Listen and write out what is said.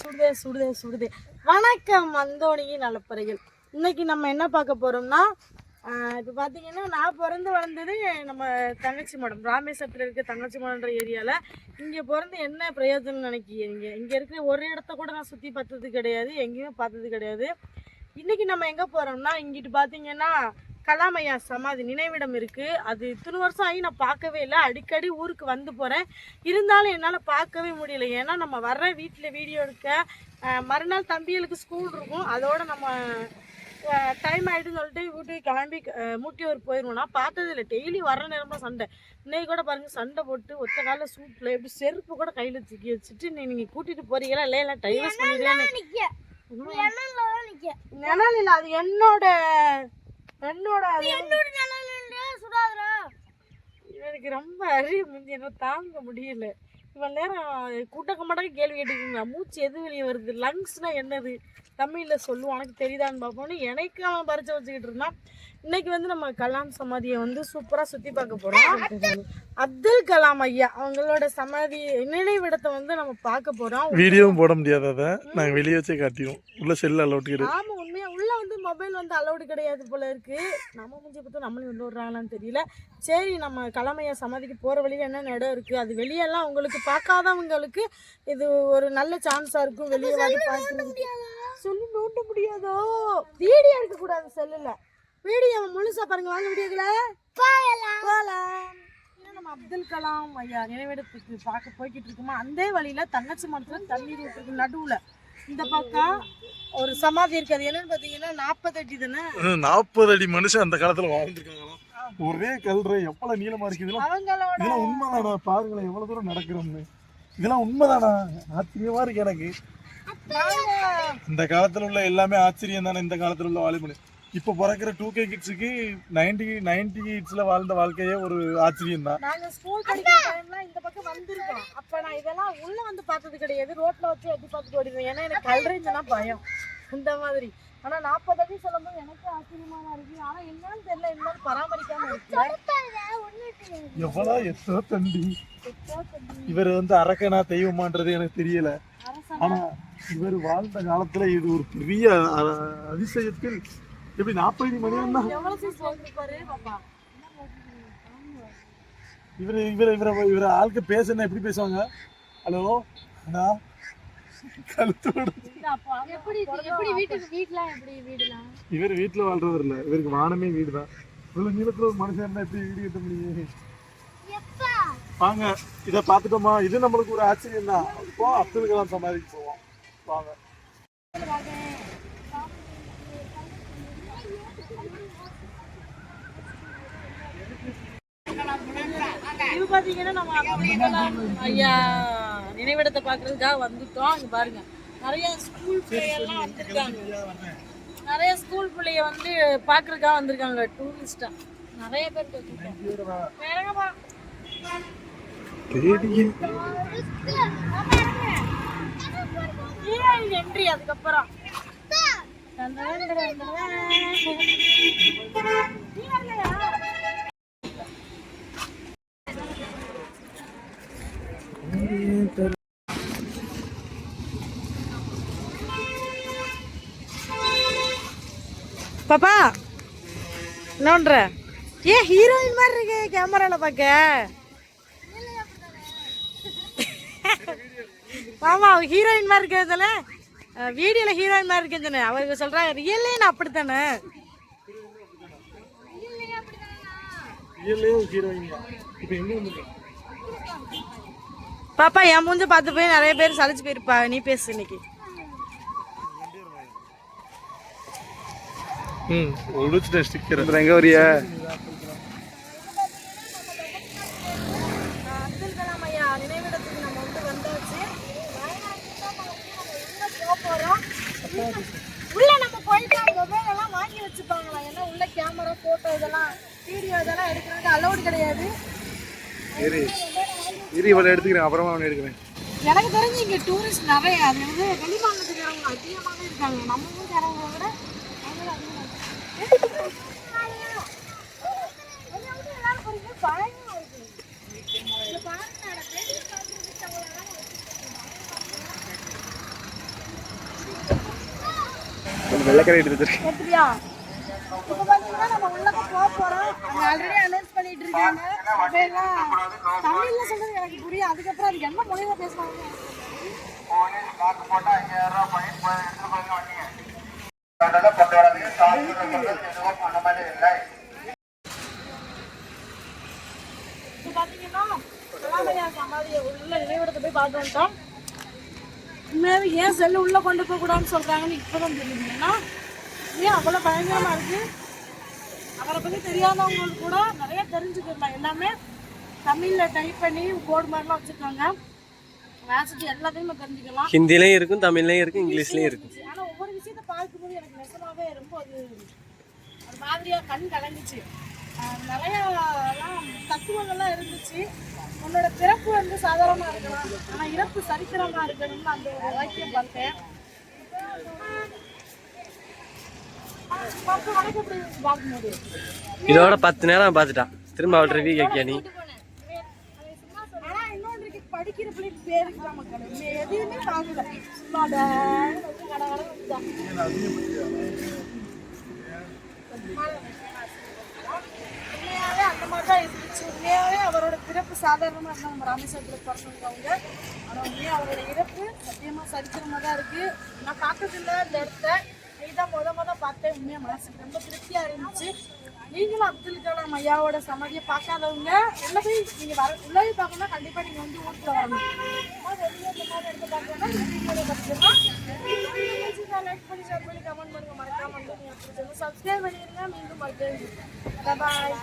சுடுதே சுடுதே சுடுதே. வணக்கம் அந்தோணியின் நலப்பறைகள் இன்னைக்கு நம்ம என்ன பார்க்க போறோம்னா இப்போ பார்த்தீங்கன்னா நான் பிறந்து வளர்ந்தது நம்ம தங்கச்சி மடம். ராமேஸ்வரத்தில் இருக்க தங்கச்சி மடம்ன்ற ஏரியாவில் இங்கே பிறந்து என்ன பிரயோஜனம் நினைக்கிறீங்க? இங்கே இருக்கிற ஒரு இடத்த கூட நான் சுற்றி பார்த்தது கிடையாது எங்கேயுமே பார்த்தது கிடையாது. இன்னைக்கு நம்ம எங்கே போகிறோம்னா இங்கிட்டு பார்த்தீங்கன்னா கலாமையா சமாதி நினைவிடம் இருக்குது அது இத்தனை வருஷம் ஆகி நான் பார்க்கவே இல்லை. அடிக்கடி ஊருக்கு வந்து போகிறேன் இருந்தாலும் என்னால் பார்க்கவே முடியல. ஏன்னா நம்ம வர்ற வீட்டில் வீடியோ எடுக்க மறுநாள் தம்பிகளுக்கு ஸ்கூல் இருக்கும். அதோட நம்ம டைம் ஆகிடுன்னு சொல்லிட்டு வீட்டுக்கு கிளம்பி மூட்டியூர் போயிடுவோம் நான் பார்த்தது இல்லை. டெய்லி வர நேரமாக சண்டை. இன்னைக்கு கூட பாருங்கள் சண்டை போட்டு ஒத்த காலில் சூட்டில் எப்படி செருப்பு கூட கையில் தூக்கி வச்சுட்டு நீ நீங்கள் கூட்டிகிட்டு போறீங்களா இல்லை இல்லை டைவர்ஸ் நிழல் இல்லை அது என்னோட என்னோட அது எனக்கு ரொம்ப அறிவு முந்தி என்ன தாங்க முடியல. இவ்வளோ நேரம் கூட்டக்க மாட்டாங்க கேள்வி கேட்டுக்கோங்க மூச்சு எது வெளியே வருது? லங்ஸ்னா என்னது? தமிழில் சொல்லுவோம் உனக்கு தெரியுதான்னு பார்ப்போம்னு எனக்கு அவன் பறிச்சு வச்சுக்கிட்டு இருந்தான். இன்னைக்கு வந்து நம்ம கலாம் சமாதியை வந்து சூப்பராக சுற்றி பார்க்க போகிறோம் அப்துல் கலாம். ஐயா அவங்களோட சமாதி நினைவிடத்தை வந்து நம்ம பார்க்க போகிறோம் வீடியோவும் போட முடியாது அதை நாங்கள் வெளியே வச்சே காட்டிடுவோம். உள்ள செல் அலௌட் கிடையாது ஆமா உண்மையா உள்ள வந்து மொபைல் வந்து அலௌடு கிடையாது போல இருக்கு. நம்ம முடிஞ்ச பார்த்தா நம்மளும் கொண்டு விடுறாங்களான்னு தெரியல. சரி நம்ம கலமையா சமாதிக்கு போற வழியில என்னென்ன இடம் இருக்கு? அது வெளியெல்லாம் உங்களுக்கு பார்க்காதவங்களுக்கு இது ஒரு நல்ல சான்ஸா இருக்கும். வெளியே வந்து பார்க்கறதுக்கு சொல்லி நோட்ட முடியாதோ? வீடியோ எடுக்க கூடாது செல்லுல வீடியோ முழுசா பாருங்க. வாங்க வீடியோக்குல போகலாம் நம்ம அப்துல் கலாம் ஐயா நினைவிடத்துக்கு பார்க்க போய்கிட்டு இருக்குமா? அந்த வழியில தங்கச்சி மரத்துல தண்ணீர் ஊற்றுக்கு நடுவுல. இந்த பக்கம் ஒரு சமாதி இருக்கு அது என்னன்னு பாத்தீங்கன்னா நாற்பது அடி தானே? நாற்பது அடி மனுஷன் அந்த காலத்துல வாழ்ந்துருக்காங்களாம். ஒரே கல்ற எவ்வளவு நீளமா இருக்கு இதெல்லாம்? இதெல்லாம் உண்மைதானா பாருங்களேன் எவ்வளவு தூரம் நடக்கிறோம்னு. இதெல்லாம் உண்மைதானா? ஆச்சரியமா இருக்கு எனக்கு. இந்த காலத்துல உள்ள எல்லாமே ஆச்சரியம் தானே இந்த காலத்துல உள்ள வாலிபனு. இப்ப பிறக்கிற டூ கே கிட்ஸுக்கு நைன்டி நைன்டி கிட்ஸ்ல வாழ்ந்த வாழ்க்கையே ஒரு ஆச்சரியம் தான் நாங்க ஸ்கூல் படிக்கிற டைம்ல இந்த பக்கம் வந்திருக்கோம். அப்ப நான் இதெல்லாம் உள்ள வந்து பார்த்தது கிடையாது. ரோட்ல வச்சு எட்டி பார்த்துட்டு ஓடிடுவேன்? ஏன்னா எனக்கு கல்றேஞ்சுனா பயம். இந்த மாதிரி. ஆனா நாற்பது அடி சொல்லும்போது எனக்கு ஆச்சரியமா இருக்கு. ஆனா என்னன்னு தெரியல. இன்னும் பராமரிக்காம இருக்கு எவ்வளவு எத்தோ தண்டி இவர் வந்து அரக்கனா தெய்வமான்றது எனக்கு தெரியல. ஆனா இவர் வாழ்ந்த காலத்துல இது ஒரு பெரிய அதிசயத்தில் எப்படி நாற்பது மணி நேரம் தான் எவ்வளவு சீஸ் பாரு பாப்பா. இவர் இவர் இவர இவர ஆளுக்கு பேசுனா எப்படி பேசுவாங்க? ஹலோ? அண்ணா? அப்பா இவர் வீட்டுல வாழ்றவர் இல்ல. இவருக்கு வானமே வீடு தான் இவ்வளவு நீளத்துல ஒரு மனுஷன் இருந்தா எப்படி வீடு கட்ட முடியும்? வாங்க இத பாத்துட்டோமா இது நம்மளுக்கு ஒரு ஆச்சரியம் தான் இப்போ அப்துல் கலாம் சமாதிக்கு போவோம். வாங்க. இது பாத்தீங்கன்னா நம்ம ஐயா நினைவிடத்தை பாக்குறதுக்காக வந்துட்டோம். அங்க பாருங்க. நிறைய ஸ்கூல் பிள்ளைகள்லாம் வந்திருக்காங்க. நிறைய ஸ்கூல் பிள்ளைய வந்து பாக்குறதுக்காக வந்திருக்காங்க. டூரிஸ்டா நிறைய பேர். வேறங்கப்பா. என்ட்ரி அதுக்கப்புறம். தந்தரன் பாப்பா என்ன ஏன் ஹீரோயின் மாதிரி இருக்கு கேமரால பார்க்க. ஆமா அவ ஹீரோயின் மாதிரி இருக்கிறதுல வீடியோல ஹீரோயின் மாதிரி இருக்கிறதுனே அவருக்கு சொல்றாங்க ரியல்லே நான் அப்படித்தானே? தான். பாப்பா என் மூஞ்ச பார்த்து போய் நிறைய பேர் சலிச்சு போயிருப்பா. நீ பேசு இன்னைக்கு. ஐயா நினைவிடத்துக்கு நம்ம வந்து வந்தாச்சு. உள்ள நம்ம போயிட்டு மொபைல் எல்லாம் வாங்கி வச்சுப்பாங்களா? ஏன்னா உள்ள கேமரா போட்டோ இதெல்லாம் வீடியோ இதெல்லாம் எடுக்கிறதுக்கு அலௌடு கிடையாது. இரு இரு இவ்வளோ எடுத்துக்கிறேன். அப்புறமா அவனை எடுக்கிறேன். எனக்கு தெரிஞ்சு இங்க டூரிஸ்ட் நிறைய. அது வந்து வெளி மாநிலத்துக்காரங்க அதிகமாகவே இருக்காங்க. நம்ம ஊருக்காரங்க விட வெள்ளக்கரை எடுத்துருக்கு எடுத்துட்டியா இப்போ பார்த்தீங்கன்னா நம்ம உள்ள போக போறோம். அங்க ஆல்ரெடி அனௌன்ஸ் பண்ணிட்டு இருக்காங்க. அப்ப எல்லாம் தமிழ்ல எனக்கு புரியும். அதுக்கப்புறம் அதுக்கு என்ன மொழியில பேசுவாங்க? இப்போ வந்துட்டோம் உண்மையாவே ஏன் செல்லு உள்ள கொண்டு போக கூடாதுன்னு சொல்றாங்கன்னு இப்பதான் தெரியுது. ஏன்னா ஏன் அவ்வளவு பயங்கரமா இருக்கு? அவரை பத்தி தெரியாதவங்களுக்கு கூட நிறைய தெரிஞ்சுக்கலாம். எல்லாமே தமிழ்ல டைப் பண்ணி போர்டு மாதிரிலாம் வச்சிருக்காங்க. மேட்ச் எல்லாத்தையுமே தெரிஞ்சுக்கலாம். ஹிந்திலையும் இருக்கும் தமிழ்லையும் இருக்கும் இங்கிலீஷ்லையும் இருக்கும். பார்க்கும்போது எனக்கு நெசமாவே ரொம்ப அது ஒரு மாதிரியா கண் கலங்குச்சு. ஆஹ் நிறைய எல்லாம் தத்துவங்கள்லாம் இருந்துச்சு. உன்னோட பிறப்பு வந்து சாதாரணமா இருக்கலாம். ஆனா இறப்பு சரித்திரமா இருக்கணும்னு அந்த ஒரு வாக்கியம் பார்த்தேன். இதோட பத்து நேரம் பார்த்துட்டான். திரும்ப அவள் ரிவ்யூ கேட்கியா நீ? படிக்கிற பிள்ளைக்கு பேருக்கு தான் மக்கள் இங்க எதையுமே உண்மையாகவே சும்மா அந்த மாதிரி தான் இருந்துச்சு. உண்மையாகவே அவரோட பிறப்பு சாதாரணமா இருந்தா நம்ம ராமேஸ்வரத்துல பிறந்தவங்க ஆனா உண்மையாக அவரோட இறப்பு சத்தியமா சரித்திரமாக தான் இருக்குது நான் பார்த்ததில்ல இந்த இடத்த. இதுதான் மொதல் மொதல் பார்த்தேன். உண்மையா மனசுக்கு ரொம்ப திருப்தியாக இருந்துச்சு. நீங்களும் அப்துல் கலாம் ஐயாவோட சமாதியை பார்க்காதவங்க உள்ள போய் நீங்கள் வர உள்ளவே பார்க்கணும்னா கண்டிப்பாக நீங்கள் வந்து ஊருக்கு வரணும். சும்மா வெளியே இந்த மாதிரி எடுத்து பார்க்கணும்னா வீடியோல பார்த்துக்கலாம் லைக் பண்ணி ஷேர் பண்ணி கமெண்ட் பண்ணுங்கள் மறக்காம வந்து சப்ஸ்கிரைப் பண்ணிருங்க மீண்டும் பார்த்து பாய்